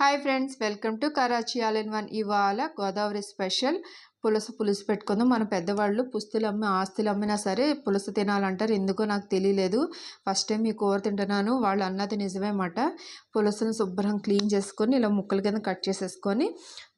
Hi friends welcome to Karachi all in one ఇవాళ Godavari special పులస పులుసు పెట్టుకుందాం. మన పెద్దవాళ్ళు పుస్తులు అమ్మి ఆస్తులు అమ్మినా సరే పులుసు తినాలంటారు. ఎందుకో నాకు తెలియలేదు. ఫస్ట్ టైం ఈ కూర తింటున్నాను. వాళ్ళు అన్నది నిజమే మాట పులుసును శుభ్రం క్లీన్ చేసుకొని ఇలా ముక్కల కింద కట్ చేసేసుకొని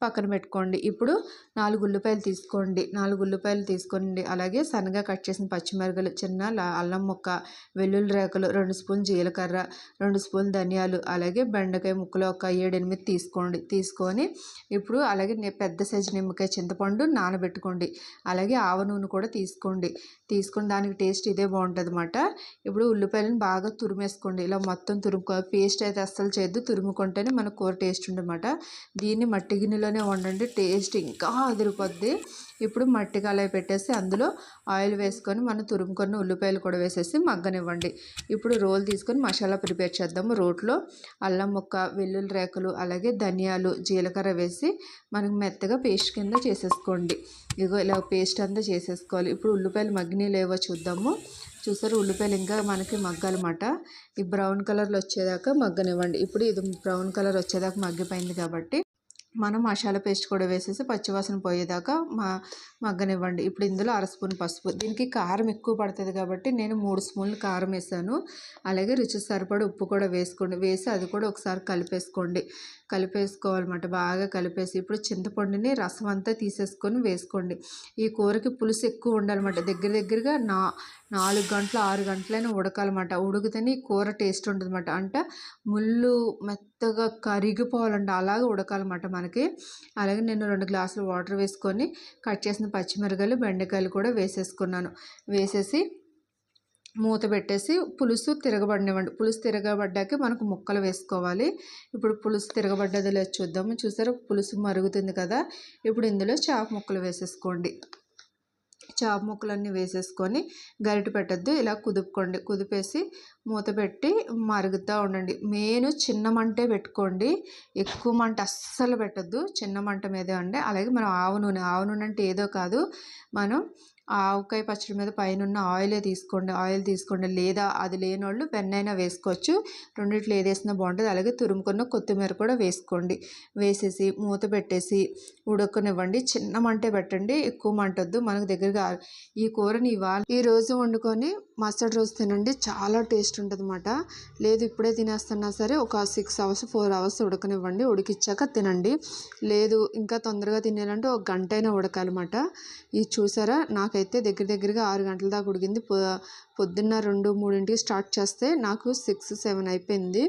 పక్కన పెట్టుకోండి. ఇప్పుడు నాలుగు ఉల్లిపాయలు తీసుకోండి. నాలుగు ఉల్లిపాయలు తీసుకోండి. అలాగే సన్నగా కట్ చేసిన పచ్చిమిరగలు చిన్న అల్లం ముక్క వెల్లుల్లి రేకలు రెండు స్పూన్ జీలకర్ర రెండు స్పూన్ ధనియాలు అలాగే బెండకాయ ముక్కలు ఒక ఏడెనిమిది తీసుకోండి. తీసుకొని ఇప్పుడు అలాగే పెద్ద సైజు నిమ్మకాయ చింతపండు నానబెట్టుకోండి. అలాగే ఆవ నూనె కూడా తీసుకోండి. తీసుకుని దానికి టేస్ట్ ఇదే బాగుంటుంది అనమాట ఇప్పుడు ఉల్లిపాయలను బాగా తురిమేసుకోండి. ఇలా మొత్తం తురుముకో పేస్ట్ అయితే అస్సలు చేయొద్దు. తురుముకుంటేనే మన కూర టేస్ట్ ఉండమాట దీన్ని మట్టి గిన్నెలోనే వండండి. టేస్ట్ ఇంకా అదిరిపోద్ది. ఇప్పుడు మట్టి కళాయి పెట్టేసి అందులో ఆయిల్ వేసుకొని మనం తురుముకొని ఉల్లిపాయలు కూడా వేసేసి మగ్గనివ్వండి. ఇప్పుడు రోల్ తీసుకొని మసాలా ప్రిపేర్ చేద్దాము. రోట్లో అల్లం ముక్క వెల్లుల్లి రేకులు అలాగే ధనియాలు జీలకర్ర వేసి మనకు మెత్తగా పేస్ట్ కింద చేసేసుకోండి. ఇగో ఇలా పేస్ట్ అంతా చేసేసుకోవాలి. ఇప్పుడు ఉల్లిపాయలు మగ్గినీ లేవో చూద్దాము. చూసారు ఉల్లిపాయలు ఇంకా మనకి మగ్గాలన్నమాట. ఈ బ్రౌన్ కలర్లో వచ్చేదాకా మగ్గనివ్వండి. ఇప్పుడు ఇది బ్రౌన్ కలర్ వచ్చేదాకా మగ్గిపోయింది కాబట్టి మనం మసాలా పేస్ట్ కూడా వేసేసి పచ్చివాసన పోయేదాకా మా మగ్గనివ్వండి. ఇప్పుడు ఇందులో అర స్పూన్ పసుపు. దీనికి కారం ఎక్కువ పడుతుంది కాబట్టి నేను మూడు స్పూన్లు కారం వేసాను. అలాగే రుచి సరిపడి ఉప్పు కూడా వేసుకోండి. వేసి అది కూడా ఒకసారి కలిపేసుకోండి. కలిపేసుకోవాలన్నమాట. బాగా కలిపేసి ఇప్పుడు చింతపండుని రసం అంతా తీసేసుకొని వేసుకోండి. ఈ కూరకి పులుసు ఎక్కువ ఉండాలన్నమాట. దగ్గర దగ్గరగా నా నాలుగు గంటలు ఆరు గంటలైనా ఉడకాలన్నమాట. ఉడికితేనే ఈ కూర టేస్ట్ ఉంటుందన్నమాట. అంటే ముళ్ళు మెత్తగా కరిగిపోవాలంటే అలాగే ఉడకాలన్నమాట మనకి. అలాగే నేను రెండు గ్లాసులు వాటర్ వేసుకొని కట్ చేసిన పచ్చిమిరకాయలు బెండకాయలు కూడా వేసేసుకున్నాను. వేసేసి మూత పెట్టేసి పులుసు తిరగబడినివ్వండి. పులుసు తిరగబడ్డాక మనకు ముక్కలు వేసుకోవాలి. ఇప్పుడు పులుసు తిరగబడ్డది లేదు చూద్దాము. చూసారు? పులుసు మరుగుతుంది కదా. ఇప్పుడు ఇందులో చేప ముక్కలు వేసేసుకోండి. చాప ముక్కలన్నీ వేసేసుకొని గరిట పెట్టద్దు. ఇలా కుదుపుకోండి. కుదిపేసి మూత పెట్టి మరుగుతూ ఉండండి. మెయిన్ చిన్న మంటే పెట్టుకోండి. ఎక్కువ మంట అస్సలు పెట్టద్దు. చిన్న మంట మీదే ఉండే. అలాగే మనం ఆవు నూనె ఆవు నూనె అంటే ఏదో కాదు. మనం ఆవకాయ పచ్చడి మీద పైన ఉన్న ఆయిలే తీసుకోండి ఆయిల్ తీసుకోండి. లేదా అది లేని వాళ్ళు వెన్నైనా వేసుకోవచ్చు. రెండిట్లో ఏది వేసినా బాగుంటుంది. అలాగే తురుముకున్న కొత్తిమీర కూడా వేసుకోండి. వేసేసి మూత పెట్టేసి ఉడకనివ్వండి. చిన్న మంటే పెట్టండి ఎక్కువ మంటొద్దు మనకు దగ్గరగా ఈ కూరని ఇవాళ ఈ రోజు వండుకొని మరుసటి రోజు తినండి. చాలా టేస్ట్ ఉంటుంది అనమాట లేదు ఇప్పుడే తినేస్తున్నా సరే ఒక సిక్స్ అవర్స్ ఫోర్ అవర్స్ ఉడకనివ్వండి. ఉడికిచ్చాక తినండి. లేదు ఇంకా తొందరగా తినాలంటే ఒక గంట అయినా ఉడకాలన్నమాట. ఇది చూసారా? నాకు నాకైతే దగ్గర దగ్గరగా ఆరు గంటల దాకా ఉడికింది. పొద్దున్న రెండు మూడింటికి స్టార్ట్ చేస్తే నాకు సిక్స్ సెవెన్ అయిపోయింది.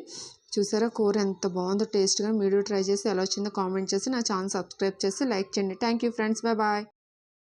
చూసారా కూర ఎంత బాగుందో టేస్ట్గా. మీరు ట్రై చేసి ఎలా వచ్చిందో కామెంట్ చేసి నా ఛానల్ సబ్స్క్రైబ్ చేసి లైక్ చేయండి. Thank you friends. Bye bye.